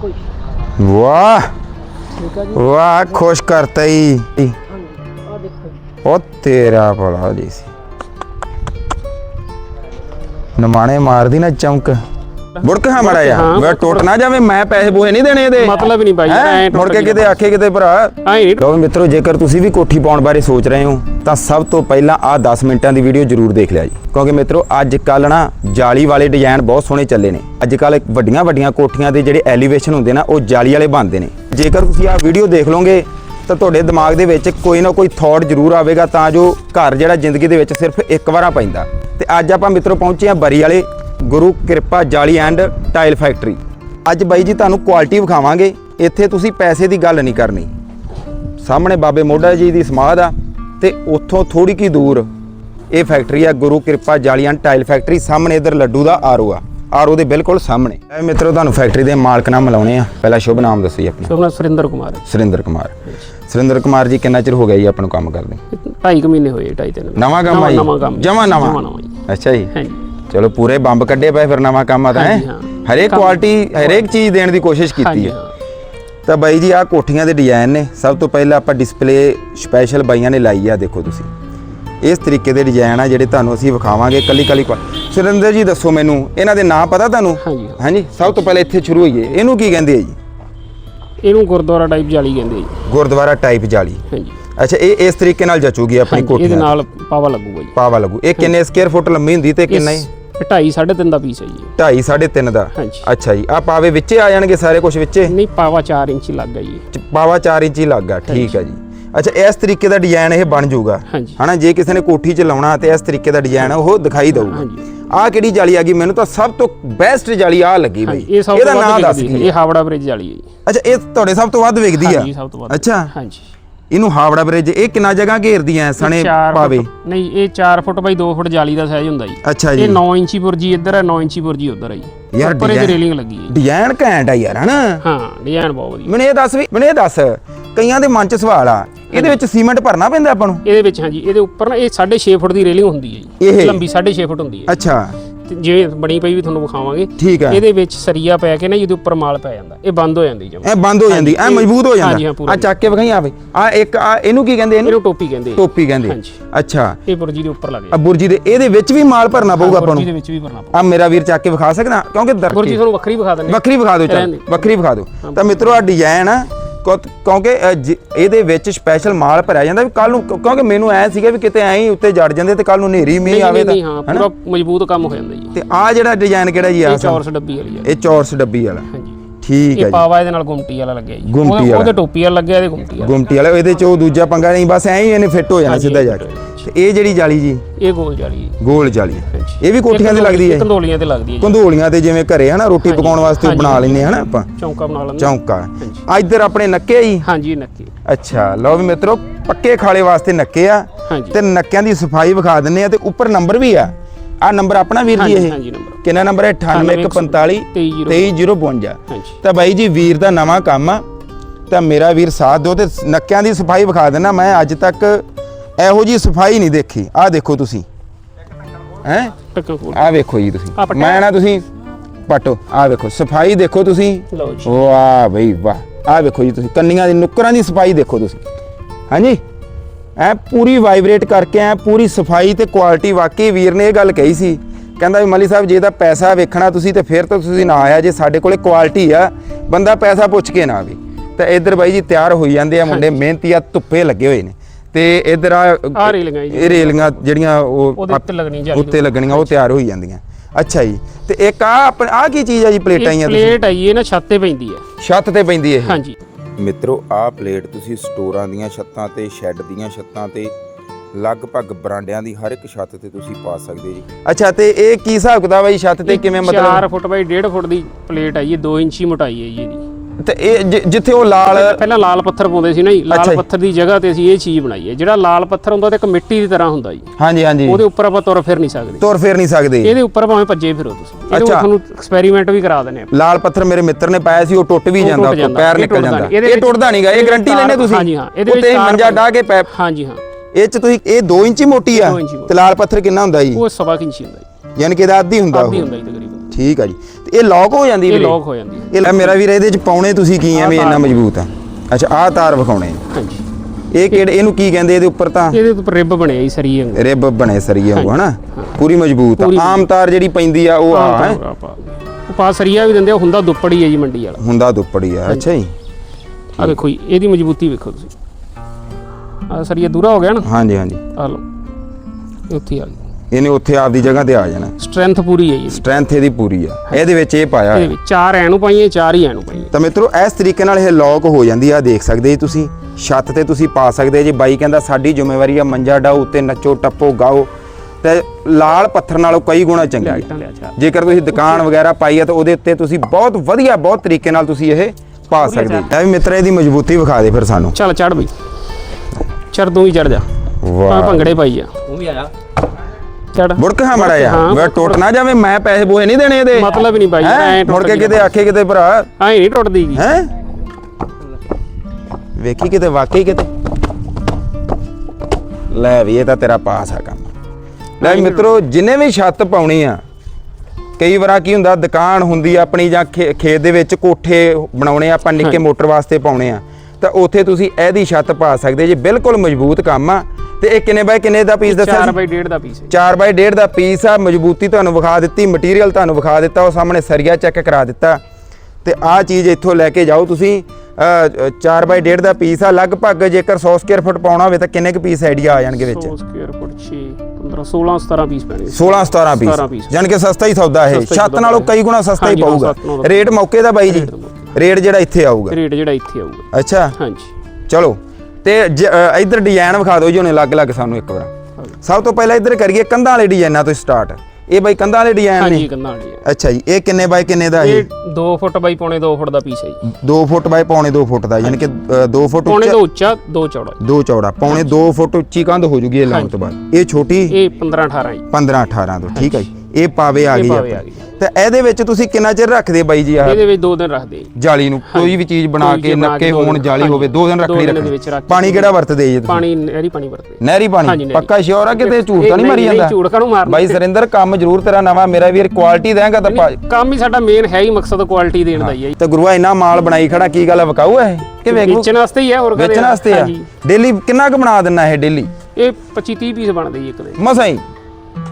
ਕੋਈ ਵਾਹ। ਠੀਕ ਆ ਜੀ। ਵਾਹ ਖੁਸ਼ ਕਰਤਾ ਹੀ ਆ ਦੇਖੋ। ਉਹ ਤੇਰਾ ਭਲਾ ਜੀ ਸੀ। ਨਮਾਣੇ ਮਾਰਦੀ ਨਾ ਚਮਕ। ਬੁੜਕ ਹਾਂ ਮੜਾ ਜਾ ਹਾਂ, ਮੈਂ ਟੁੱਟ ਨਾ ਜਾਵੇ ਮੈਂ ਪੈਸੇ ਬੋਏ ਨਹੀਂ ਦੇਣੇ ਇਹਦੇ। ਮਤਲਬ ਨਹੀਂ ਬਾਈ ਹੈਂ? ਐ ਮੁੜ ਕੇ ਕਿਤੇ ਆਖੇ ਕਿਤੇ ਭਰਾ। ਲੋ ਮਿੱਤਰੋ ਜੇਕਰ ਤੁਸੀਂ ਵੀ ਕੋਠੀ ਪਾਉਣ ਬਾਰੇ ਸੋਚ ਰਹੇ ਹੋ ਤਾਂ ਸਭ ਤੋਂ ਪਹਿਲਾਂ ਆਹ 10 ਮਿੰਟਾਂ ਦੀ ਵੀਡੀਓ ਜ਼ਰੂਰ ਦੇਖ ਲਿਆ ਜੀ। ਕਿਉਂਕਿ ਮਿੱਤਰੋ, ਅੱਜ ਕੱਲ ਨਾ ਜਾਲੀ ਵਾਲੇ ਡਿਜ਼ਾਈਨ ਬਹੁਤ ਸੋਹਣੇ ਚੱਲੇ ਨੇ। ਅੱਜ ਕੱਲ ਵੱਡੀਆਂ ਵੱਡੀਆਂ ਕੋਠੀਆਂ ਦੇ ਜਿਹੜੇ ਐਲੀਵੇਸ਼ਨ ਹੁੰਦੇ ਨਾ, ਉਹ ਜਾਲੀ ਵਾਲੇ ਬਣਦੇ ਨੇ। ਜੇਕਰ ਤੁਸੀਂ ਆਹ ਵੀਡੀਓ ਦੇਖ ਲਓਗੇ, ਤਾਂ ਤੁਹਾਡੇ ਦਿਮਾਗ ਦੇ ਵਿੱਚ ਕੋਈ ਨਾ ਕੋਈ ਥਾਟ ਜ਼ਰੂਰ ਆਵੇਗਾ, ਤਾਂ ਜੋ ਘਰ ਜਿਹੜਾ ਜ਼ਿੰਦਗੀ ਦੇ ਵਿੱਚ ਸਿਰਫ ਇੱਕ ਵਾਰਾ ਪੈਂਦਾ। ਤੇ ਅੱਜ ਆਪਾਂ ਮਿੱਤਰੋ ਪਹੁੰਚੇ ਹਾਂ ਬਰੀ ਵਾਲੇ ਗੁਰੂ ਕਿਰਪਾ ਜਾਲੀ ਐਂਡ ਟਾਇਲ ਫੈਕਟਰੀ। ਅੱਜ ਬਾਈ ਜੀ ਤੁਹਾਨੂੰ ਕੁਆਲਿਟੀ ਵਿਖਾਵਾਂਗੇ। ਇੱਥੇ ਤੁਸੀਂ ਪੈਸੇ ਦੀ ਗੱਲ ਨਹੀਂ ਕਰਨੀ। ਸਾਹਮਣੇ ਬਾਬੇ ਮੋਢਾ ਜੀ ਦੀ ਸਮਾਧ ਆ। ਤੇ ਉੱਥੋਂ ਥੋੜੀ ਕੀ ਦੂਰ। ਇਹ ਫੈਕਟਰੀ ਆ ਗੁਰੂ ਕਿਰਪਾ ਜਾਲੀਆਂ ਟਾਇਲ ਫੈਕਟਰੀ ਸਾਹਮਣੇ ਇਧਰ ਲੱਡੂ ਦਾ ਆਰਓ ਆ। ਆਰਓ ਦੇ ਬਿਲਕੁਲ ਸਾਹਮਣੇ। ਐ ਮਿੱਤਰੋ ਤੁਹਾਨੂੰ ਫੈਕਟਰੀ ਦੇ ਮਾਲਕ ਨਾਲ ਮਿਲਾਉਣੇ ਆ। ਪਹਿਲਾਂ ਸ਼ੁਭ ਨਾਮ ਦੱਸੋ ਜੀ ਆਪਣਾ ਸ਼ੋਭਨਾ ਸੁਰਿੰਦਰ ਕੁਮਾਰ ਸੁਰਿੰਦਰ ਕੁਮਾਰ। ਸੁਰਿੰਦਰ ਕੁਮਾਰ ਜੀ ਕਿੰਨਾ ਚਿਰ ਹੋ ਗਿਆ ਜੀ ਆਪਾਂ ਨੂੰ ਕੰਮ ਕਰਦੇ ਢਾਈ ਕੁ ਮਹੀਨੇ ਹੋਏ ਢਾਈ ਤਿੰਨ ਨਵਾਂ ਕੰਮ ਆ ਜੀ ਨਵਾਂ ਕੰਮ। ਜਮਾ ਜਮਾਂ ਨਵਾਂ ਨਵਾਂ ਜੀ। ਅੱਛਾ ਜੀ। ਹਾਂਜੀ। ਚਲੋ ਪੂਰੇ ਬੰਬ ਕੱਢੇ ਪਏ ਫਿਰ ਨਵਾਂ ਕੰਮ ਆ ਤਾਂ ਹੈ? ਹਾਂਜੀ, ਹਾਂ। ਹਰੇਕ ਕੁਆਲਿਟੀ ਹਰੇਕ ਚੀਜ਼ ਦੇਣ ਦੀ ਕੋਸ਼ਿਸ਼ ਕੀਤੀ ਹਾਂਜੀ ਹੈ ਹਾਂ। ਤਾਂ ਬਾਈ ਜੀ ਆਹ ਕੋਠੀਆਂ ਦੇ ਡਿਜ਼ਾਈਨ ਨੇ। ਸਭ ਤੋਂ ਪਹਿਲਾਂ ਆਪਾਂ ਡਿਸਪਲੇ ਸਪੈਸ਼ਲ ਬਾਈਆਂ ਨੇ ਲਾਈ ਆ ਦੇਖੋ ਤੁਸੀਂ। ਇਸ ਤਰੀਕੇ ਦੇ ਡਿਜ਼ਾਈਨ ਆ ਜਿਹੜੇ ਤੁਹਾਨੂੰ ਅਸੀਂ ਵਿਖਾਵਾਂਗੇ ਕੱਲੀ ਕੱਲੀ ਸੁਰਿੰਦਰ ਜੀ ਦੱਸੋ ਮੈਨੂੰ ਇਹਨਾਂ ਦੇ ਨਾਂ ਪਤਾ ਤੁਹਾਨੂੰ? ਹਾਂਜੀ। ਹਾਂਜੀ। ਸਭ ਤੋਂ ਪਹਿਲਾਂ ਇੱਥੇ ਸ਼ੁਰੂ ਹੋਈਏ। ਇਹਨੂੰ ਕੀ ਕਹਿੰਦੇ ਆ ਜੀ? ਇਹਨੂੰ ਗੁਰਦੁਆਰਾ ਟਾਈਪ ਜਾਲੀ ਕਹਿੰਦੇ ਜੀ। ਗੁਰਦੁਆਰਾ ਟਾਈਪ ਜਾਲੀ। ਹਾਂਜੀ। ਅੱਛਾ ਇਹ ਇਸ ਤਰੀਕੇ ਨਾਲ ਜਚੂਗੀ ਆਪਣੀ ਕੋਠੀ ਇਹਦੇ ਨਾਲ ਪਾਵਾ ਲੱਗੂਗਾ ਜੀ। ਪਾਵਾ ਲੱਗੂ। ਇਹ ਕਿੰਨੇ ਸਕੁਅਰ ਫੁੱਟ ਲੰਮੀ ਹੁੰਦੀ ਤੇ ਕਿੰਨਾ? ਹੀ ਢਾਈ ਸਾਢੇ ਤਿੰਨ ਦਾ ਪੀਸ ਹੈ ਜੀ 2.5 3.5 ਦਾ? ਹਾਂਜੀ। ਅੱਛਾ ਜੀ। ਆ ਪਾਵੇ ਵਿੱਚੇ ਆ ਜਾਣਗੇ ਸਾਰੇ ਕੁਝ ਵਿੱਚੇ? ਨਹੀਂ ਪਾਵਾ 4 ਇੰਚ ਹੀ ਲੱਗ ਜੀ ਚ- ਪਾਵਾ 4 ਇੰਚੀ ਲੱਗਾ ਠੀਕ ਹੈ ਜੀ। ਅੱਛਾ ਇਸ ਤਰੀਕੇ ਦਾ ਡਿਜ਼ਾਈਨ ਇਹ ਬਣ ਜਾਊਗਾ। ਹਾਂਜੀ। ਹਨਾ ਜੇ ਕਿਸੇ ਨੇ ਕੋਠੀ 'ਚ ਲਾਉਣਾ ਤੇ ਇਸ ਤਰੀਕੇ ਦਾ ਡਿਜ਼ਾਈਨ ਉਹ ਦਿਖਾਈ ਦਊਗਾ। ਹਾਂਜੀ। ਆਹ ਕਿਹੜੀ ਜਾਲੀ ਆ ਗਈ? ਮੈਨੂੰ ਤਾਂ ਸਭ ਤੋਂ ਬੈਸਟ ਜਾਲੀ ਆ ਲੱਗੀ ਬਈ। ਹਾਂਜੀ ਇਹ ਸਭ ਇਹਦਾ ਤੋਂ ਨਾਮ ਵੱਧ ਦੱਸ ਵਿਕਦੀ ਹੈ। ਕੀ ਇਹ ਹਾਵੜਾ ਬ੍ਰਿਜ ਜਾਲੀ ਹੈ ਜੀ। ਅੱਛਾ ਇਹ ਤੁਹਾਡੇ ਸਭ ਤੋਂ ਵੱਧ ਵਿਕਦੀ ਆ? ਹਾਂਜੀ ਸਭ ਤੋਂ ਵੱਧ। ਅੱਛਾ। ਹਾਂਜੀ। ਇਹਨੂੰ ਹਾਵੜਾ ਬ੍ਰਿਜ ਇਹ ਕਿੰਨਾ ਜਗ੍ਹਾ ਘੇਰਦੀ ਐ ਸਣੇ ਚਾਰ ਪਾਵੇ ਫੁੱਟ- ਨਹੀਂ ਇਹ 4 ਫੁੱਟ ਬਾਈ 2 ਫੁੱਟ ਜਾਲੀ ਦਾ ਸਾਈਜ਼ ਹੁੰਦਾ ਜੀ। ਅੱਛਾ ਇਹ ਜੀ 9 ਇੰਚੀ ਬੁਰਜੀ ਇੱਧਰ ਹੈ 9 ਇੰਚੀ ਬੁਰਜੀ ਉੱਧਰ ਹੈ ਜੀ। ਯਾਰ ਉੱਪਰ ਇਹਦੀ design- ਰੇਲਿੰਗ ਲੱਗੀ ਹੈ ਜੀ। ਡਿਜ਼ਾਈਨ ਘੈਂਟ ਆ ਯਾਰ ਹਨਾ? ਹਾਂ ਡਿਜ਼ਾਈਨ ਬਹੁਤ ਵਧੀਆ। ਮੈਨੂੰ ਇਹ ਦੱਸ ਵੀ ਮੈਨੂੰ ਇਹ ਦੱਸ ਕਈਆਂ ਦੇ ਮਨ 'ਚ ਸਵਾਲ ਆ ਇਹਦੇ ਵਿੱਚ ਸੀਮੈਂਟ ਭਰਨਾ ਪੈਂਦਾ ਆਪਾਂ ਨੂੰ? ਇਹਦੇ ਵਿੱਚ ਹਾਂਜੀ ਇਹਦੇ ਉੱਪਰ ਨਾ ਇਹ 6.5 ਫੁੱਟ ਦੀ ਰੇਲਿੰਗ ਹੁੰਦੀ ਹੈ ਜੀ। ਇਹ? ਲੰਬੀ 6.5 ਫੁੱਟ ਹੁੰਦੀ ਹੈ ਅੱਛਾ। ਜਿਵੇਂ ਬਣੀ ਪਈ ਵੀ ਤੁਹਾਨੂੰ ਵਿਖਾਵਾਂਗੇ ਠੀਕ ਹੈ। ਇਹਦੇ ਵਿੱਚ ਸਰੀਆ ਪੈ ਕੇ ਨਾ ਇਹਦੇ ਉੱਪਰ ਮਾਲ ਪੈ ਜਾਂਦਾ। ਇਹ ਬੰਦ ਹੋ ਜਾਂਦੀ ਜਮ। ਐ ਬੰਦ ਹੋ ਜਾਂਦੀ ਐ ਮਜ਼ਬੂਤ ਹੋ ਹਾਂਜੀ, ਹਾਂ, ਜਾਂਦਾ ਪੂਰਾ। ਆ ਚੱਕ ਕੇ ਵਿਖਾਈ ਆਵੇ ਆ ਇੱਕ ਆ ਇਹਨੂੰ ਕੀ ਕਹਿੰਦੇ ਇਹਨੂੰ? ਇਹਨੂੰ ਟੋਪੀ ਕਹਿੰਦੇ। ਆ। ਟੋਪੀ ਕਹਿੰਦੇ। ਹਾਂਜੀ। ਅੱਛਾ। ਇਹ ਬੁਰਜੀ ਦੇ ਉੱਪਰ ਆ ਲੱਗੇ ਬੁਰਜੀ ਦੇ ਇਹਦੇ ਵਿੱਚ ਵੀ ਮਾਲ ਭਰਨਾ ਪਊਗਾ ਆਪਾਂ ਬੁਰਜੀ ਨੂੰ? ਦੇ ਵਿੱਚ ਵੀ ਭਰਨਾ ਪਊ ਆ ਮੇਰਾ ਵੀਰ ਚੱਕ ਕੇ ਵਿਖਾ ਸਕਦਾ ਕਿਉਂਕਿ ਬੁਰਜੀ ਦਰਖਤ ਤੁਹਾਨੂੰ ਵੱਖਰੀ ਵਿਖਾ ਦਿੰਦੇ ਵੱਖਰੀ ਵਿਖਾ ਦਿਓ ਚੱਲ। ਰਹਿਣ। ਵੱਖਰੀ ਵਿਖਾ ਦਿਓ। ਤਾਂ ਮਿੱਤਰੋ ਆ ਡਿਜ਼ਾਈਨ ਆ। ਕਿਉਂਕਿ ਇਹਦੇ ਵਿੱਚ ਸਪੈਸ਼ਲ ਮਾਲ ਭਰਿਆ ਜਾਂਦਾ ਵੀ ਕੱਲ ਨੂੰ ਕਿਉਂ- ਕਿਉਂਕਿ ਮੈਨੂੰ ਐ ਸੀਗਾ ਵੀ ਕਿਤੇ ਐਂ ਹੀ ਉੱਤੇ ਜੜ ਜਾਂਦੇ ਤੇ ਕੱਲ ਨੂੰ ਨੇਰੀ ਮੀਂਹ ਆਵੇ ਤਾਂ ਹਾਂ ਪੂਰਾ ਮਜ਼ਬੂਤ ਕੰਮ ਹੋ ਜਾਂਦਾ ਜੀ। ਤੇ ਆ ਜਿਹੜਾ ਡਿਜ਼ਾਈਨ ਕਿਹੜਾ ਜੀ ਆ ਇਹ ਚੌਰਸ ਡੱਬੀ ਵਾਲੀ ਇਹ ਚੌਰਸ ਡੱਬੀ ਵਾਲਾ। ਹਾਂਜੀ। ਠੀਕ ਹੈ ਇਹ ਜੀ। ਪਾਵਾ ਇਹਦੇ ਨਾਲ ਗੁੰਮਟੀ ਵਾਲਾ ਲੱਗਿਆ ਜੀ। ਗੁੰਮਟੀ ਵਾਲਾ। ਉਹਦੇ ਟੋਪੀ ਵਾਲਾ ਲੱਗਿਆ ਇਹਦੇ ਗੁੰਮਟੀ ਵਾਲਾ। ਗੁੰਮਟੀ ਵਾਲਾ ਇਹਦੇ ਚ ਉਹ ਦੂਜਾ ਪੰਗਾ ਨਹੀਂ ਬਸ ਐਂ ਹੀ ਇਹਨੇ ਫਿੱਟ ਹੋ ਜਾਣਾ ਸਿੱਧਾ ਜਾ ਕੇ। ਤੇ ਇਹ ਜਿਹੜੀ ਜਾਲੀ ਜੀ? ਇਹ ਗੋਲ ਜਾਲੀ ਗੋਲ ਜਾਲੀ। ਇਹ ਵੀ ਕੋਠੀਆਂ ਤੇ ਲੱਗਦੀ ਹੈ? ਕੰਦੋਲੀਆਂ ਤੇ ਲੱਗਦੀ ਹੈ ਜੀ। ਕੰਧੋਲੀਆਂ ਤੇ ਜਿਵੇਂ ਘਰੇ ਹਨਾ ਰੋਟੀ ਪਕਾਉਣ ਵਾਸਤੇ ਬਣਾ ਲੈਂਦੇ ਹਨਾ ਆਪਾਂ? ਚੌਂਕਾ ਬਣਾ ਲੈਂਦੇ ਚੌਂਕਾ। ਹਾਂਜੀ। ਆ ਇੱਧਰ ਆਪਣੇ ਨੱਕੇ ਜੀ? ਹਾਂਜੀ ਨੱਕੀ। ਅੱਛਾ ਲਓ ਵੀ ਮਿੱਤਰੋ ਪੱਕੇ ਖਾਲੇ ਵਾਸਤੇ ਨੱਕੇ ਆ। ਤੇ ਨੱਕਿਆਂ ਦੀ ਸਫ਼ਾਈ ਵਿਖਾ ਦਿੰਨੇ ਆ ਤੇ ਉੱਪਰ ਨੰਬਰ ਵੀ ਆ। ਆ ਨੰਬਰ ਆਪਣਾ ਵੀਰ ਜੀ ਇਹ? ਹਾਂਜੀ, ਨੰਬਰ। ਕਿੰਨਾ ਨੰਬਰ ਹੈ? 9845 23052 ਹਾਂਜੀ। ਤਾਂ ਬਾਈ ਜੀ ਵੀਰ ਦਾ ਨਵਾਂ ਕੰਮ ਆ। ਤਾਂ ਮੇਰਾ ਵੀਰ ਸਾਥ ਦਿਓ ਤੇ ਨੱਕਿਆਂ ਦੀ ਸਫ਼ਾਈ ਵਿਖਾ ਦੇਣਾ ਮੈਂ ਅੱਜ ਤੱਕ ਇਹੋ ਜੀ ਸਫ਼ਾਈ ਨਹੀਂ ਦੇਖੀ। ਆਹ ਦੇਖੋ ਤੁਸੀਂ। ਹੈ? ਟੱਕਾ ਖੋਲ ਵੇਖੋ ਜੀ ਤੁਸੀਂ। ਪੱਟਿਆ? ਮੈਂ ਨਾ ਤੁਸੀਂ ਪਟੋ। ਆਹ ਵੇਖੋ ਸਫ਼ਾਈ ਦੇਖੋ ਤੁਸੀਂ। ਲਓ ਜੀ। ਵਾਹ ਬਈ ਵਾਹ। ਆਹ ਵੇਖੋ ਜੀ ਤੁਸੀਂ ਕੰਨੀਆਂ ਦੀ ਨੁੱਕਰਾਂ ਦੀ ਸਫ਼ਾਈ ਦੇਖੋ ਤੁਸੀਂ। ਹਾਂਜੀ? ਐ ਪੂਰੀ ਵਾਈਬ੍ਰੇਟ ਕਰਕੇ ਐ ਪੂਰੀ ਸਫ਼ਾਈ ਤੇ ਕੁਆਲਿਟੀ ਵਾਕਈ ਵੀਰ ਨੇ ਇਹ ਗੱਲ ਕਹੀ ਸੀ। ਕਹਿੰਦਾ ਵੀ ਮਲੀ ਸਾਹਿਬ ਜੇ ਤਾਂ ਪੈਸਾ ਵੇਖਣਾ ਤੁਸੀਂ ਤੇ ਫਿਰ ਤਾਂ ਤੁਸੀਂ ਨਾ ਆਇਆ ਜੇ ਸਾਡੇ ਕੋਲੇ ਕੁਆਲਿਟੀ ਆ ਬੰਦਾ ਪੈਸਾ ਪੁੱਛ ਕੇ ਨਾ ਆਵੇ। ਤਾਂ ਇੱਧਰ ਬਾਈ ਜੀ ਤਿਆਰ ਹੋਈ ਜਾਂਦੇ ਆ ਮੁੰਡੇ ਮਿਹਨਤੀ ਆ ਧੁੱਪੇ ਲੱਗੇ ਹੋਏ ਨੇ। ਤੇ ਇੱਧਰ ਆ ਆਹ ਰੇਲਿੰਗਾਂ ਜੀ। ਇਹ ਰੇਲਿੰਗਾਂ ਜਿਹੜੀਆਂ ਉਹ ਉਹਦੇ ਉੱਤੇ ਲੱਗਣੀ ਜਾਲੀ ਉੱਤੇ ਲੱਗਣੀਆਂ ਉਹ ਤਿਆਰ ਹੋਈ ਜਾਂਦੀਆਂ। ਅੱਛਾ ਜੀ। ਤੇ ਇੱਕ ਆ ਆਪਣ ਆ ਕੀ ਚੀਜ਼ ਆ ਜੀ ਪਲੇਟਾਂ ਇਹ ਆਈਆਂ ਤੁਸੀਂ? ਪਲੇਟ ਆਈ ਇਹ ਨਾ ਛੱਤ ਤੇ ਪੈਂਦੀ ਹੈ। ਛੱਤ ਤੇ ਪੈਂਦੀ ਇਹ। ਹਾਂਜੀ। ਮਿੱਤਰੋ ਆਹ ਪਲੇਟ ਤੁਸੀਂ ਸਟੋਰਾਂ ਦੀਆਂ ਛੱਤਾਂ ਤੇ ਸ਼ੈੱਡ ਦੀਆਂ ਛੱਤਾਂ ਤੇ ਲਗਭਗ ਬਰਾਂਡਿਆਂ ਦੀ ਹਰ ਇੱਕ ਛੱਤ ਤੇ ਤੁਸੀਂ ਪਾ ਸਕਦੇ ਜੀ। ਅੱਛਾ ਤੇ ਇਹ ਕੀ ਹਿਸਾਬ ਕਿਤਾਬ ਹੈ ਜੀ ਛੱਤ ਤੇ ਕਿਵੇਂ 4 ਮਤਲਬ ਫੁੱਟ ਬਾਈ 1.5 ਫੁੱਟ ਦੀ ਪਲੇਟ ਆਈ ਹੈ 2 ਇੰਚੀ ਮੋਟਾਈ ਹੈ ਜੀ ਇਹਦੀ। ਤੇ ਇਹ ਜਿ- ਜਿੱਥੇ ਉਹ ਲਾਲ ਪਹਿਲਾਂ ਲਾਲ ਪੱਥਰ ਪਾਉਂਦੇ ਸੀ ਨਾ ਜੀ। ਅੱਛਾ ਲਾਲ ਜੀ। ਪੱਥਰ ਦੀ ਜਗ੍ਹਾ ਤੇ ਅਸੀਂ ਇਹ ਚੀਜ਼ ਬਣਾਈ ਹੈ। ਜਿਹੜਾ ਲਾਲ ਪੱਥਰ ਹੁੰਦਾ ਤੇ ਇੱਕ ਮਿੱਟੀ ਦੀ ਤਰ੍ਹਾਂ ਹੁੰਦਾ ਜੀ। ਹਾਂਜੀ ਹਾਂਜੀ। ਉਹਦੇ ਉੱਪਰ ਆਪਾਂ ਤੁਰ ਫਿਰ ਨਹੀਂ ਸਕਦੇ। ਤੁਰ ਫੇਰ ਨਹੀਂ ਸਕਦੇ। ਇਹਦੇ ਉੱਪਰ ਭਾਵੇਂ ਭੱਜੇ ਫਿਰੋ ਤੁਸੀਂ। ਇਹਦੇ ਅੱਛਾ। ਤੁਹਾਨੂੰ ਐਕਸਪੈਰੀਮੈਂਟ ਵੀ ਕਰਾ ਦਿੰਦੇ ਆ ਲਾਲ ਪੱਥਰ ਮੇਰੇ ਮਿੱਤਰ ਨੇ ਪਾਇਆ ਸੀ ਉਹ ਟੁੱਟ ਵੀ ਜਾਂਦਾ ਉੱਤੋਂ ਪੈਰ ਨਿਕਲ ਜਾਂਦਾ। ਇਹ ਟੁੱਟਦਾ ਨਹੀਂਗਾ। ਇਹ ਗਰੰਟੀ ਲੈਣੇ ਤੁਸੀਂ? ਹਾਂਜੀ, ਹਾਂ, ਇਹਦੇ ਵਿੱਚ ਉੱਤੇ ਮੰਜਾ ਢਾ ਕੇ ਪੈਪ ਹਾਂਜੀ ਹਾਂ। ਇਹ ਚ ਤੁਸੀਂ ਇਹ 2 ਇੰਚੀ ਮੋਟੀ ਆ। ਦੋ ਇੰਚੀ ਮੋਟੀ। ਤੇ ਲਾਲ ਪੱਥਰ ਕਿੰਨਾ ਹੁੰਦਾ ਜੀ? ਉਹ ਸਵਾ ਕੁ ਇੰਚੀ ਹੁੰਦਾ ਜੀ। ਯਾਨੀ ਕਿ ਇਹਦਾ ਅੱਧੀ ਹੁੰਦਾ ਉਹ। ਹੁੰਦਾ ਜੀ ਤਕਰੀਬਨ। ਠੀਕ ਆ ਜੀ। ਤੇ ਇਹ ਲੌਕ ਹੋ ਜਾਂਦੀ ਇਹ ਲੌਕ ਹੋ ਜਾਂਦੀ ਹੈ। ਇਹ ਮੇਰਾ ਵੀਰ ਇਹਦੇ ਚ ਪਾਉਣੇ ਤੁਸੀਂ ਕੀ ਐਵੇਂ ਇੰਨਾ ਮਜ਼ਬੂਤ ਆ। ਅੱਛਾ ਆਹ ਤਾਰ ਵਿਖਾਉਣੇ ਆ। ਹਾਂਜੀ। ਇਹ ਕਿਹੜੇ ਇਹਨੂੰ ਕੀ ਕਹਿੰਦੇ ਇਹਦੇ ਉੱਪਰ ਤਾਂ? ਇਹਦੇ ਉੱਪਰ ਰਿਬ ਬਣਿਆ ਜੀ ਸਰੀਏ ਵਾਂਗੂ। ਰਿਬ ਬਣੇ ਸਰੀਏ ਉਹ ਹਨਾ? ਪੂਰੀ ਮਜ਼ਬੂਤ ਆ। ਆਮ ਤਾਰ ਜਿਹੜੀ ਪੈਂਦੀ ਆ ਉਹ ਆ ਹੈ? ਉਹ ਪਾ ਸਰੀਆ ਵੀ ਦਿੰਦੇ ਆ ਹੁੰਦਾ ਦੁੱਪੜ ਹੀ ਹੈ ਜੀ ਮੰਡੀ ਵਾਲਾ। ਹੁੰਦਾ ਦੁੱਪੜੀ ਆ ਅੱਛਾ ਜੀ। ਆ ਦੇਖੋ ਜੀ ਇਹਦੀ ਮਜ਼ਬੂਤੀ ਵੇਖੋ ਤੁਸੀਂ। ਆ ਸਰੀਆ ਦੂਰਾ ਹੋ ਗਿਆ ਨਾ? ਹਾਂਜੀ ਹਾਂਜੀ। ਆ ਲਓ। ਇਹ ਉੱਥੇ ਆ ਗਈ। ਇਹਨੇ ਉੱਥੇ ਆਪਦੀ ਜਗ੍ਹਾ ਤੇ ਆ ਜਾਣਾ। ਸਟਰੈਂਥ ਪੂਰੀ ਹੈ ਜੀ। ਸਟਰੈਂਥ ਇਹਦੀ ਪੂਰੀ ਆ। ਇਹਦੇ ਵਿੱਚ ਇਹ ਪਾਇਆ ਹੋਇਆ। ਵਿੱਚ ਚਾਰ ਐ ਨੂੰ ਪਾਈਏ ਚਾਰ ਹੀ ਐ ਨੂੰ ਪਾਈਏ ਤਾਂ ਮਿੱਤਰੋ ਇਸ ਤਰੀਕੇ ਨਾਲ ਇਹ ਲੌਕ ਹੋ ਜਾਂਦੀ ਆ ਦੇਖ ਸਕਦੇ ਜੀ ਤੁਸੀਂ। ਛੱਤ ਤੇ ਤੁਸੀਂ ਪਾ ਸਕਦੇ ਜੀ ਬਾਈ ਕਹਿੰਦਾ ਸਾਡੀ ਜ਼ਿੰਮੇਵਾਰੀ ਆ ਮੰਜਾ ਡਾਓ ਉੱਤੇ ਨੱਚੋ ਟੱਪੋ ਗਾਓ। ਤੇ ਲਾਲ ਪੱਥਰ ਨਾਲੋਂ ਕਈ ਗੁਣਾ ਚੰਗੀ ਆ ਲਾਈਟਾਂ ਲਿਆ ਚਾਰ ਜੇਕਰ ਤੁਸੀਂ ਦੁਕਾਨ ਵਗੈਰਾ ਪਾਈ ਆ ਤਾਂ ਉਹਦੇ ਉੱਤੇ ਤੁਸੀਂ ਬਹੁਤ ਵਧੀਆ ਬਹੁਤ ਤਰੀਕੇ ਨਾਲ ਤੁਸੀਂ ਇਹ ਪਾ ਸਕਦੇ ਇਹ ਵੀ ਮਿੱਤਰ ਇਹਦੀ ਮਜ਼ਬੂਤੀ ਵਿਖਾ ਦੇ ਫਿਰ ਸਾਨੂੰ। ਚੱਲ ਚੜ ਬਈ। ਚੜ ਤੂੰ ਵੀ ਚੜ ਜਾ। ਵਾਹ। ਭੰਗੜੇ ਪਾਈ ਆ। ਤੂੰ ਵੀ ਆਇਆ ਚੜ। ਮੁੜਕ ਹਾਂ ਮੜਾ ਹਾਂ, ਮੈਂ ਟੁੱਟ ਨਾ ਜਾਵੇ ਮੈਂ ਪੈਸੇ ਬੋਏ ਨਹੀਂ ਦੇਣੇ ਇਹਦੇ। ਮਤਲਬ ਹੀ ਨਹੀਂ ਬਾਈ? ਐ ਮੁੜ ਕੇ ਕਿਤੇ ਆਖੇ ਕਿਤੇ ਭਰਾ। ਐ ਨਹੀਂ ਟੁੱਟਦੀ ਹੈ? ਵੇਖੀ ਕਿਤੇ ਵਾਕਈ ਕਿਤੇ। ਲੈ ਵੀ ਇਹ ਤਾਂ ਤੇਰਾ ਪਾਸ ਆ ਕੰਮ। ਲੈ ਮਿੱਤਰੋ ਜਿਨੇ ਵੀ ਛੱਤ ਪਾਉਣੀ ਆ ਕਈ ਵਾਰਾਂ ਕੀ ਹੁੰਦਾ ਦੁਕਾਨ ਹੁੰਦੀ ਆਪਣੀ ਜਾਂ ਖੇਤ ਦੇ ਵਿੱਚ ਕੋਠੇ ਬਣਾਉਣੇ ਆ ਆਪਾਂ ਨਿੱਕੇ ਮੋਟਰ ਵਾਸਤੇ ਪਾਉਣੇ ਆ। ਤਾਂ ਉੱਥੇ ਤੁਸੀਂ ਇਹਦੀ ਛੱਤ ਪਾ ਸਕਦੇ ਜੀ ਬਿਲਕੁਲ ਮਜ਼ਬੂਤ ਕੰਮ ਆ। ਤੇ ਇਹ ਕਿੰਨੇ ਬਾਏ ਕਿੰਨੇ ਦਾ ਪੀਸ ਦੱਸਿਆ 4 ਸੀ? ਬਾਈ 1.5 ਦਾ ਪੀਸ ਹੈ। 4 ਬਾਈ 1.5 ਦਾ ਪੀਸ ਆ ਮਜ਼ਬੂਤੀ ਤੁਹਾਨੂੰ ਵਿਖਾ ਦਿੱਤੀ ਮਟੀਰੀਅਲ ਤੁਹਾਨੂੰ ਵਿਖਾ ਦਿੱਤਾ ਉਹ ਸਾਹਮਣੇ ਸਰੀਆ ਚੈੱਕ ਕਰਾ ਦਿੱਤਾ। ਤੇ ਆਹ ਚੀਜ਼ ਇੱਥੋਂ ਲੈ ਕੇ ਜਾਓ ਤੁਸੀਂ 4 ਬਾਈ 1.5 ਦਾ ਪੀਸ ਆ ਲਗਭਗ ਜੇਕਰ 100 ਸਕੁਅਰ ਫੁੱਟ ਪਾਉਣਾ ਹੋਵੇ ਤਾਂ ਕਿੰਨੇ ਕੁ ਪੀਸ ਆਈਡੀਆ ਆ ਜਾਣਗੇ ਵਿੱਚ? 100 ਸਕੁਅਰ ਫੁੱਟ 6 15 16 17 ਪੀਸ ਪੈਣੇ 16 17 17 ਪੀਸ। ਜਾਨ ਕਿ ਸਸਤਾ ਹੀ ਸੌਦਾ ਇਹ। ਛੱਤ ਨਾਲੋਂ। ਕਈ ਗੁਣਾ ਸਸਤਾ ਹੀ ਪਊਗਾ। ਰੇਟ ਮੌਕੇ ਦਾ ਬਾਈ ਜੀ। ਰੇਟ ਜਿਹੜਾ ਇੱਥੇ ਆਊਗਾ। ਰੇਟ ਜਿਹੜਾ ਇੱਥੇ ਆਊਗਾ। ਅੱਛਾ। ਹਾਂਜੀ। ਚਲੋ। ਤੇ ਇੱਧਰ ਡਿਜ਼ਾਈਨ ਵਿਖਾ ਦਿਓ ਜੀ ਉਹਨੇ ਅਲੱਗ-ਅਲੱਗ ਸਾਨੂੰ ਇੱਕ ਵਾਰ। ਸਭ ਤੋਂ ਪਹਿਲਾਂ ਇੱਧਰ ਕਰੀਏ ਕੰਧਾਂ ਵਾਲੇ ਡਿਜ਼ਾਈਨਾਂ ਤੋਂ ਸਟਾਰਟ ਇਹ ਬਾਈ ਕੰਧਾਂ ਵਾਲੇ ਡਿਜ਼ਾਈਨ ਹਾਂਜੀ ਨੇ ਕੰਨਾਂ ਵਾਲੀ ਹੈ ਅੱਛਾ ਜੀ ਇਹ ਕਿੰਨੇ ਬਾਈ ਕਿੰਨੇ ਦਾ ਇਹ? ਇਹ 2 ਫੁੱਟ ਬਾਈ ਪੌਣੇ 2 ਫੁੱਟ ਦਾ ਪੀਸ ਹੈ ਜੀ। 2 ਫੁੱਟ ਬਾਈ ਪੌਣੇ 2 ਫੁੱਟ ਦਾ ਯਾਨੀ ਕਿ 2 ਫੁੱਟ ਪੌਣੇ ਉੱਚਾ 2 ਉੱਚਾ 2 ਚੌੜਾ। ਜੀ। 2 ਚੌੜਾ ਪੌਣੇ 2 ਫੁੱਟ ਉੱਚੀ ਕੰਧ ਹੋ ਜੂਗੀ ਇਹ ਲਾਉਣ ਤੋਂ ਬਾਅਦ। ਇਹ ਛੋਟੀ? ਇਹ 15 18 ਜੀ। 15 18 ਤੋਂ ਠੀਕ ਹੈ ਜੀ। ਇਹ ਪਾਵੇ ਆ ਗਈ ਪਾਵੇ ਆ। ਗਈ। ਤੇ ਇਹਦੇ ਵਿੱਚ ਤੁਸੀਂ ਕਿੰਨਾ ਚਿਰ ਰੱਖਦੇ ਬਾਈ ਜੀ ਆਹ ਇਹਦੇ ਵਿੱਚ 2 ਦਿਨ ਰੱਖਦੇ ਜਾਲੀ ਨੂੰ ਕੋਈ ਵੀ ਚੀਜ਼ ਬਣਾ ਕੇ ਨੱਕੇ ਦੋ ਹੋਣ ਜਾਲੀ ਹੋਵੇ 2 ਦਿਨ ਦੋ ਰੱਖਣੀ ਦੇ ਰੱਖਣੀ ਪਾਣੀ ਕਿਹੜਾ ਵਰਤਦੇ ਜੀ ਤੁਸੀਂ ਪਾਣੀ ਨਹਿਰੀ ਪਾਣੀ ਵਰਤਦੇ ਨਹਿਰੀ ਪਾਣੀ। ਪੱਕਾ ਸ਼ੋਰ ਆ ਕਿਤੇ ਝੂਠ ਤਾਂ ਨਹੀਂ ਮਾਰੀ ਜਾਂਦਾ ਝੂਠ ਕਾਹਨੂੰ ਮਾਰਨਾ? ਬਾਈ ਸਰਿੰਦਰ ਕੰਮ ਜ਼ਰੂਰ ਤੇਰਾ ਨਵਾਂ ਮੇਰਾ ਵੀਰ ਕੁਆਲਿਟੀ ਦੇਂਗਾ ਤਾਂ ਕੰਮ ਹੀ ਸਾਡਾ ਮੇਨ ਹੈ ਹੀ ਮਕਸਦ ਕੁਆਲਿਟੀ ਦੇਣ ਦਾ ਹੀ ਹੈ। ਤੇ ਗੁਰੂਆ ਇੰਨਾ ਮਾਲ ਬਣਾਈ ਖੜਾ ਕੀ ਗੱਲ ਵਿਕਾਊ ਹੈ? ਕਿ ਵੇਖੋ ਵੇਚਣ ਵਾਸਤੇ ਹੀ ਹੈ ਹੋਰ ਕਦੇ ਵੇਚਣ ਵਾਸਤੇ ਆ। ਡੇਲੀ ਕਿੰਨਾ ਕੁ ਬਣਾ ਦਿੰਨਾ ਇਹ ਡੇਲੀ ਇਹ 25 30 ਪੀਸ ਬਣਦੇ ਜੀ ਇੱਕ ਦਿਨ ਮਸਾਂ ਹੀ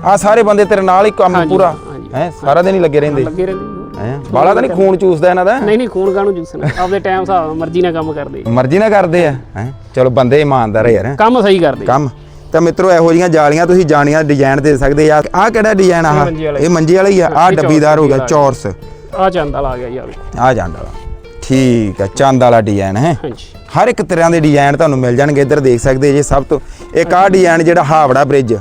ਆ ਸਾਰੇ ਬੰਦੇ ਤੇਰੇ ਨਾਲ ਹੀ ਕੰਮ ਪੂਰਾ। ਹੈ ਸਾਰਾ ਦਿਨ ਹੀ ਲੱਗੇ ਰਹਿੰਦੇ। ਲੱਗੇ ਰਹਿੰਦੇ। ਜੀ। ਹੈ ਬਾਲਾ ਤਾਂ ਨਹੀਂ ਖੂਨ ਚੂਸਦਾ ਇਹਨਾਂ ਦਾ? ਨਹੀਂ ਨਹੀਂ ਖੂਨ ਕਾਹਨੂੰ ਜੂਸਣਾ ਆਪਦੇ ਟਾਈਮ ਹਿਸਾਬ ਮਰਜ਼ੀ ਨਾਲ ਕੰਮ ਕਰਦੇ। ਮਰਜ਼ੀ ਨਾਲ ਕਰਦੇ ਆ। ਹੈ ਚਲੋ ਬੰਦੇ ਇਮਾਨਦਾਰ ਆ ਯਾਰ। ਕੰਮ ਸਹੀ ਕਰਦੇ। ਕੰਮ। ਤਾਂ ਮਿੱਤਰੋ ਇਹੋ ਜੀਆਂ ਜਾਲੀਆਂ ਤੁਸੀਂ ਜਾਣੀਆਂ ਡਿਜ਼ਾਈਨ ਦੇ ਸਕਦੇ ਆ। ਆਹ ਕਿਹੜਾ ਡਿਜ਼ਾਈਨ ਆ ਇਹ ਮੰਜੀ ਵਾਲਾ ਹੀ। ਆ। ਆ ਇਹ ਡੱਬੀਦਾਰ ਹੋ ਗਿਆ ਚੌਰਸ। ਆ ਚੰਦ ਵਾਲਾ ਆ ਗਿਆ ਜੀ ਆ। ਆ ਜਾਂਦਾ ਵਾਲਾ। ਠੀਕ ਆ ਚੰਦ ਵਾਲਾ ਡਿਜ਼ਾਈਨ ਹੈ। ਹਾਂਜੀ। ਹਰ ਇੱਕ ਤਰ੍ਹਾਂ ਦੇ ਡਿਜ਼ਾਈਨ ਤੁਹਾਨੂੰ ਮਿਲ ਜਾਣਗੇ। ਇੱਧਰ ਦੇਖ ਸਕਦੇ ਜੇ ਸਭ ਤੋਂ ਇੱਕ ਆਹ ਡਿਜ਼ਾਈਨ ਜਿਹੜਾ ਹਾਵੜਾ ਬ੍ਰਿਜ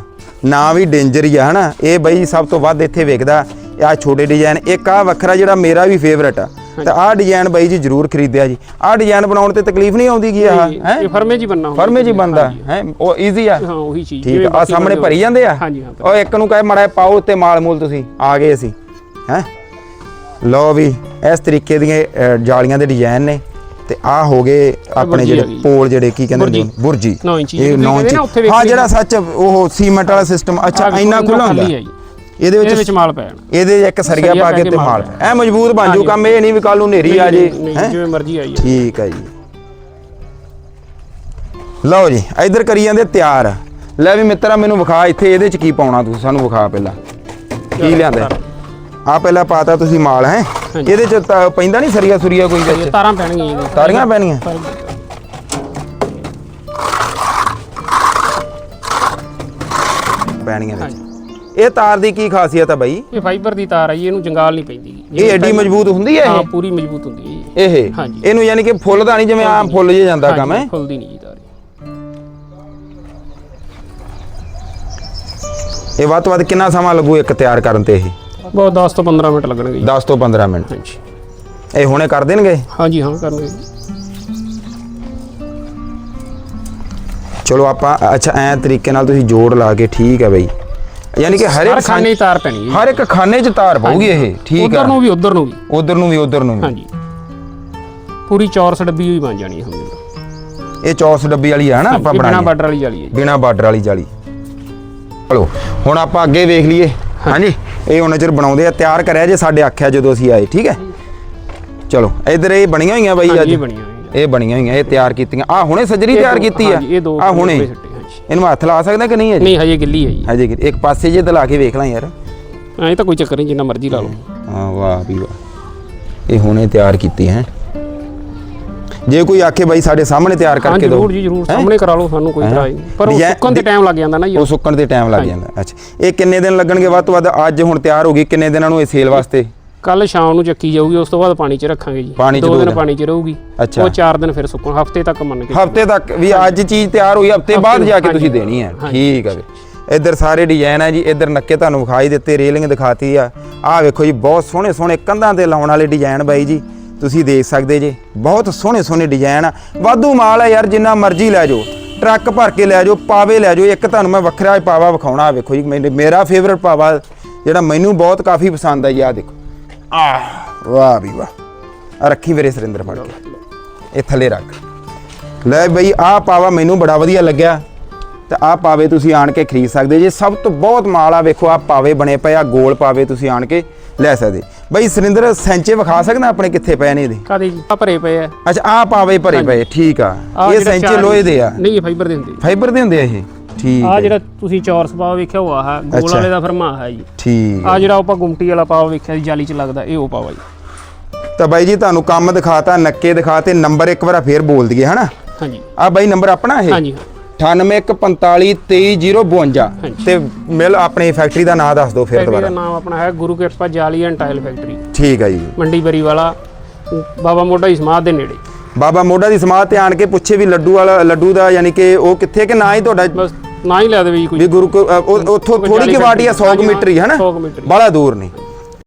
ਨਾ ਵੀ ਡੇਂਜਰ ਹੀ ਆ ਹਨਾ? ਇਹ ਬਈ ਸਭ ਤੋਂ ਵੱਧ ਇੱਥੇ ਵਿਕਦਾ ਆ ਛੋਟੇ ਡਿਜ਼ਾਈਨ। ਇੱਕ ਆ ਵੱਖਰਾ ਜਿਹੜਾ ਮੇਰਾ ਵੀ ਫੇਵਰਟ ਆ ਤਾਂ ਆਹ ਡਿਜ਼ਾਈਨ ਬਾਈ ਜੀ ਜ਼ਰੂਰ ਖਰੀਦਿਆ ਜੀ। ਆਹ ਡਿਜ਼ਾਈਨ ਬਣਾਉਣ ਤੇ ਤਕਲੀਫ ਨਹੀਂ ਆਉਂਦੀ ਕੀ ਆ ਹੈ? ਇਹ ਫਰਮੇ ਜੀ ਬੰਨਾ ਫਰਮੇ ਜੀ ਬੰਦਾ ਹੈ? ਉਹ ਈਜ਼ੀ ਆ। ਹਾਂ ਉਹੀ ਚੀਜ਼ ਠੀਕ ਆ ਸਾਹਮਣੇ ਭਰੀ ਜਾਂਦੇ ਆ? ਹਾਂਜੀ ਹਾਂ ਉਹ ਇੱਕ ਨੂੰ ਕਹੇ ਮੜਾ ਪਾਓ ਤੇ ਮਾਲ ਮੂਲ ਤੁਸੀਂ ਆ ਗਏ ਅਸੀਂ ਹੈ? ਲਓ ਵੀ ਇਸ ਤਰੀਕੇ ਦੀਆਂ ਜਾਲੀਆਂ ਦੇ ਡਿਜ਼ਾਈਨ ਨੇ। ਤੇ ਆ ਹੋ ਗਏ ਆਪਣੇ ਜਿਹੜੇ। ਪੋਲ ਜਿਹੜੇ ਕੀ ਕਹਿੰਦੇ। ਨੇ ਬੁਰਜੀ। ਇਹ ਜਿਹਨੂੰ ਨੌ ਕਹਿੰਦੇ ਇੰਚੀ ਨਾ ਉੱਥੇ ਹਾਂ ਜਿਹੜਾ ਸੱਚ ਉਹ ਸੀਮੈਂਟ ਵਾਲਾ ਸਿਸਟਮ ਅੱਛਾ ਇੰਨਾ ਖੁੱਲਾ ਹੁੰਦਾ। ਇਹਦੇ ਵਿੱਚ ਵਿੱਚ ਮਾਲ ਪੈਣ ਇਹਦੇ ਇੱਕ ਸਰੀਆ ਪਾ ਪਾ ਕੇ ਤੇ ਮਾਲ। ਐ ਮਜ਼ਬੂਤ ਬਣ ਜੂ। ਕੰਮ ਇਹ ਨਹੀਂ ਵੀ ਕੱਲ ਨੂੰ ਨੇਰੀ ਆ ਜੇ? ਜਿਵੇਂ ਮਰਜ਼ੀ ਆਈ ਠੀਕ ਹੈ ਜੀ। ਲਓ ਜੀ ਇਧਰ ਕਰੀ ਜਾਂਦੇ ਤਿਆਰ। ਲੈ ਵੀ ਮਿੱਤਰਾ ਮੈਨੂੰ ਵਿਖਾ ਇੱਥੇ ਇਹਦੇ ਚ ਕੀ ਪਾਉਣਾ ਤੂੰ? ਸਾਨੂੰ ਵਿਖਾ ਪਹਿਲਾਂ। ਕੀ ਲਿਆਂਦਾ? ਆ ਪਹਿਲਾਂ ਪਾਤਾ ਤੁਸੀਂ ਮਾਲ ਹੈ। ਇਹਦੇ ਚ ਤਾਂ ਪੈਂਦਾ ਨਹੀਂ ਸਰੀਆ ਸੁਰੀਆ ਕੋਈ ਵਿੱਚ? ਤਾਰਾਂ ਪੈਣਗੀਆਂ ਇਹਦੇ ਤਾਰੀਆਂ ਪੈਣੀਆਂ? ਪੈਣੀਆਂ ਵਿੱਚ। ਇਹ ਤਾਰ ਦੀ ਕੀ ਖਾਸੀਅਤ ਆ ਬਾਈ? ਇਹ ਫਾਈਬਰ ਦੀ ਤਾਰ ਹੈ ਜੀ ਇਹਨੂੰ ਜੰਗਾਲ ਨਹੀਂ ਪੈਂਦੀ। ਇਹ ਐਡੀ ਮਜ਼ਬੂਤ ਹੁੰਦੀ ਹੈ ਹਾਂ ਇਹ ਪੂਰੀ ਮਜ਼ਬੂਤ ਹੁੰਦੀ ਹੈ। ਇਹ? ਹਾਂਜੀ। ਇਹਨੂੰ ਯਾਨੀ ਕਿ ਫੁੱਲ ਦਾ ਨਹੀਂ ਜਿਵੇਂ ਆਮ ਫੁੱਲ ਜੇ ਜਾਂਦਾ ਕੰਮ ਹੈ? ਖੁੱਲਦੀ ਨਹੀਂ ਜੀ ਤਾਰ ਇਹ ਵੱਧ ਤੋਂ ਵੱਧ ਕਿੰਨਾ ਸਮਾਂ ਲੱਗੂ ਇੱਕ ਤਿਆਰ ਕਰਨ ਤੇ ਇਹ? ਬਹੁਤ 10 ਤੋਂ 15 ਮਿੰਟ ਲੱਗਣਗੇ ਜੀ। 10 ਤੋਂ 15 ਮਿੰਟ। ਹਾਂਜੀ। ਇਹ ਹੁਣੇ ਕਰ ਦੇਣਗੇ? ਹਾਂਜੀ ਹਾਂ ਕਰਨਗੇ। ਚਲੋ ਆਪਾਂ ਅੱਛਾ ਐ ਤਰੀਕੇ ਨਾਲ ਤੁਸੀਂ ਜੋੜ ਲਾ ਕੇ ਠੀਕ ਹੈ ਬਈ। ਯਾਨੀ ਕਿ ਹਰ ਇੱਕ ਖਾਨੇ ਦੀ ਤਾਰ ਪੈਣੀ ਹੈ ਹਰ ਇੱਕ ਖਾਨੇ 'ਚ ਤਾਰ ਪਊਗੀ ਇਹ ਠੀਕ ਉਧਰ ਆ ਨੂੰ ਵੀ ਉਧਰ ਨੂੰ ਵੀ। ਉਧਰ ਨੂੰ ਵੀ ਉਧਰ ਨੂੰ ਵੀ। ਹਾਂਜੀ। ਪੂਰੀ ਚੌਰਸ ਡੱਬੀ ਹੋਈ ਬਣ ਜਾਣੀ ਹੈ ਇਹ ਚੌਸ ਡੱਬੀ ਵਾਲੀ ਆ ਨਾ ਆਪਾਂ ਬਿਨਾ ਬਣਾਈ ਬਾਰਡਰ ਵਾਲੀ ਜਾਲੀ ਹੈ ਬਿਨਾ ਬਾਰਡਰ ਵਾਲੀ ਜਾਲੀ। ਚਲੋ ਹੁਣ ਆਪਾਂ ਅੱਗੇ ਵੇਖ ਲਈਏ। ਹਾਂਜੀ। ਇਹ ਉਹਨਾਂ ਚਿਰ ਬਣਾਉਂਦੇ ਆ ਤਿਆਰ ਕਰਿਆ ਜੇ ਸਾਡੇ ਆਖਿਆ ਜਦੋਂ ਅਸੀਂ ਆਏ ਠੀਕ ਹੈ? ਚਲੋ ਇਧਰ ਇਹ ਬਣੀਆਂ ਹੋਈਆਂ ਬਾਈ ਅੱਜ? ਇਹ ਬਣੀਆਂ ਹੋਈਆਂ। ਇਹ ਤਿਆਰ ਕੀਤੀਆਂ। ਆ ਹੁਣੇ ਸੱਜਰੀ ਤਿਆਰ ਕੀਤੀ ਆ? ਆ ਹੁਣੇ। ਇਹਨੂੰ ਹੱਥ ਲਾ ਸਕਦਾ ਕਿ ਨਹੀਂ ਨਹੀਂ ਹਜੇ ਗਿੱਲੀ ਹੈ ਜੀ। ਹਜੇ ਕਿ- ਇੱਕ ਪਾਸੇ ਜੇ ਲਾ ਕੇ ਵੇਖ ਲਾਂ ਯਾਰ। ਐਂ ਤਾਂ ਕੋਈ ਚੱਕਰ ਨਹੀਂ ਜਿੰਨਾ ਮਰਜ਼ੀ ਲਾ ਲਓ। ਹਾਂ ਵਾਹ ਵੀ ਵਾਹ। ਇਹ ਹੁਣੇ ਤਿਆਰ ਕੀਤੀ ਹੈ। ਜੇ ਕੋਈ ਆਖੇ ਬਾਈ ਸਾਡੇ ਸਾਹਮਣੇ ਤਿਆਰ ਕਰਕੇ ਦਿਓ ਜ਼ਰੂਰ ਜੀ ਜ਼ਰੂਰ? ਸਾਹਮਣੇ ਕਰਾ ਲਓ ਸਾਨੂੰ ਕੋਈ? ਇਤਰਾਜ਼ ਨਹੀਂ ਪਰ ਉਹ ਸੁੱਕਣ ਤੇ ਟਾਈਮ ਲੱਗ ਜਾਂਦਾ ਨਾ ਜੀ ਉਹ ਸੁੱਕਣ ਤੇ ਟਾਈਮ ਲੱਗ। ਜਾਂਦਾ ਅੱਛਾ ਇਹ ਕਿੰਨੇ ਦਿਨ ਲੱਗਣਗੇ ਵੱਧ ਤੋਂ ਵੱਧ ਅੱਜ ਹੁਣ ਤਿਆਰ ਹੋ ਗਈ ਕਿੰਨੇ ਦਿਨਾਂ ਨੂੰ ਇਹ ਸੇਲ ਵਾਸਤੇ ਕੱਲ ਸ਼ਾਮ ਨੂੰ ਚੱਕੀ ਜਾਊਗੀ ਉਸ ਤੋਂ ਬਾਅਦ ਪਾਣੀ 'ਚ ਰੱਖਾਂਗੇ ਜੀ ਦੋ ਦਿਨ। ਪਾਣੀ 'ਚ ਰਹੂਗੀ। ਉਹ ਚਾਰ ਦਿਨ ਫਿਰ ਸੁੱਕਣ ਹਫ਼ਤੇ ਤੱਕ ਮੰਨ ਕੇ ਹਫ਼ਤੇ ਤੱਕ ਵੀ ਅੱਜ ਚੀਜ਼ ਤਿਆਰ ਹੋਈ ਹਫ਼ਤੇ ਬਾਅਦ ਜਾ ਕੇ। ਤੁਸੀਂ ਦੇਣੀ ਹੈ। ਠੀਕ ਹੈ ਇੱਧਰ ਸਾਰੇ ਡਿਜ਼ਾਈਨ ਹੈ ਜੀ ਇੱਧਰ ਨੱਕੇ ਤੁਹਾਨੂੰ ਵਿਖਾਈ ਦਿੱਤੇ ਰੇਲਿੰਗ ਦਿਖਾਤੀ ਆ ਆਹ ਵੇਖੋ ਜੀ ਬਹੁਤ ਸੋਹਣੇ ਸੋਹਣੇ ਕੰਧਾਂ ਤੇ ਲਾਉਣ ਵਾਲੇ ਡਿਜ਼ਾਈਨ ਬਾਈ ਜੀ ਤੁਸੀਂ ਦੇਖ ਸਕਦੇ ਜੇ। ਬਹੁਤ ਸੋਹਣੇ ਸੋਹਣੇ ਡਿਜ਼ਾਈਨ ਆ। ਵਾਧੂ ਮਾਲ ਆ ਯਾਰ, ਜਿੰਨਾ ਮਰਜ਼ੀ ਲੈ ਜਾਓ। ਟਰੱਕ ਭਰ ਕੇ ਲੈ ਜਾਓ, ਪਾਵੇ ਲੈ ਜਾਓ। ਇੱਕ ਤੁਹਾਨੂੰ ਮੈਂ ਵੱਖਰਾ ਪਾਵਾ ਵਿਖਾਉਣਾ। ਵੇਖੋ ਜੀ ਮੈਨੇ- ਮੇਰਾ ਫੇਵਰਟ ਪਾਵਾ, ਜਿਹੜਾ ਮੈਨੂੰ ਬਹੁਤ ਕਾਫੀ ਪਸੰਦ ਆ ਜੀ, ਆਹ ਦੇਖੋ। ਆਹ, ਵਾਹ ਵੀ ਵਾਹ। ਆਹ ਰੱਖੀ ਵੀਰੇ ਸੁਰਿੰਦਰ ਫੜ ਕੇ। ਇਹ ਥੱਲੇ ਰੱਖ। ਲੈ ਬਈ, ਆਹ ਪਾਵਾ ਮੈਨੂੰ ਬੜਾ ਵਧੀਆ ਲੱਗਿਆ। ਤੇ ਆਹ ਪਾਵੇ ਤੁਸੀਂ ਆਣ ਕੇ ਖਰੀਦ ਸਕਦੇ ਜੇ। ਸਭ ਤੋਂ ਬਹੁਤ ਮਾਲ ਆ, ਵੇਖੋ, ਆਹ ਪਾਵੇ ਬਣੇ ਪਏ ਆ। ਗੋਲ ਪਾਵੇ ਤੁਸੀਂ ਆਣ ਕੇ ਲੈ ਸਕਦੇ। ਬਈ ਸੁਰਿੰਦਰ ਸੈਂਚੇ ਵਿਖਾ ਸਕਦਾ ਆਪਣੇ ਕਿੱਥੇ ਪਏ ਨੇ ਇਹਦੇ? ਕਾਦੇ ਜੀ? ਆ ਭਰੇ ਪਏ ਆ। ਅੱਛਾ ਆਹ ਪਾਵੇ ਭਰੇ ਪਏ ਠੀਕ ਆ। ਆਹ ਇਹ ਜਿਹੜਾ ਸੈਂਚੇ ਚਾਰ- ਲੋਹੇ ਦੇ ਆ। ਨਹੀਂ ਫਾਈਬਰ ਦੇ ਹੁੰਦੇ। ਫਾਈਬਰ ਦੇ ਹੁੰਦੇ ਆ ਇਹ? ਠੀਕ ਆ ਜਿਹੜਾ ਤੁਸੀਂ ਚੌਰਸ ਪਾਵ ਵੇਖਿਆ ਉਹ ਆਹ ਗੋਲ ਅੱਛਾ। ਵਾਲੇ ਦਾ ਫਰਮਾ ਹੈ ਜੀ। ਠੀਕ। ਆ ਜਿਹੜਾ ਆਪਾਂ ਗੁੰਮਟੀ ਵਾਲਾ ਪਾਵ ਵੇਖਿਆ ਸੀ ਜਾਲੀ 'ਚ ਲੱਗਦਾ ਇਹ ਉਹ ਪਾਵਾ ਜੀ। ਤਾਂ ਬਾਈ ਜੀ ਤੁਹਾਨੂੰ ਕੰਮ ਦਿਖਾਤਾ ਨੱਕੇ ਦਿਖਾਤੇ ਨੰਬਰ ਇੱਕ ਵਾਰ ਫੇਰ ਬੋਲ ਦਈਏ ਹਨਾ? ਹਾਂਜੀ। ਆ ਬਾਈ ਨੰਬਰ ਆਪਣਾ ਇਹ? ਹਾਂਜੀ। 9815233052 ਤੇ ਮਿਲ ਆਪਣੀ ਫੈਕਟਰੀ ਦਾ ਨਾਮ ਦੱਸ ਦਿਓ ਫਿਰ ਫੈਕਟਰੀ ਦਾ ਦੁਬਾਰਾ ਨਾਮ ਆਪਣਾ ਹੈ ਗੁਰੂ ਕਿਰਪਾ ਜਾਲੀ ਐਂਡ ਟਾਇਲ ਫੈਕਟਰੀ ਠੀਕ ਹੈ ਜੀ ਮੰਡੀ ਬਰੀ ਬਾਬਾ ਮੋਢਾ ਦੀ ਸਮਾਧ ਦੇ ਨੇੜੇ ਬਾਬਾ ਮੋਢਾ ਦੀ ਸਮਾਧ ਤੇ ਆਣ ਕੇ ਪੁੱਛੇ ਵੀ ਲੱਡੂ ਵਾਲਾ ਲੱਡੂ ਦਾ ਯਾਨੀ ਕਿ ਉਹ ਕਿੱਥੇ ਕਿ ਨਾ ਹੀ ਤੁਹਾਡਾ ਬਸ ਨਾ ਹੀ ਲੈ ਦੇਵੇ ਜੀ ਕੋਈ ਗੁਰੂ ਕੋ- ਅ, ਉਹ- ਉੱਥੋਂ ਥੋੜੀ ਕਿ ਵਾਟੀ ਆ 100 ਕੁ ਮੀਟਰ ਹੀ ਹੈ ਨਾ 100 ਕੁ ਮੀਟਰ ਹੀ। ਬੜਾ ਦੂਰ ਨਹੀਂ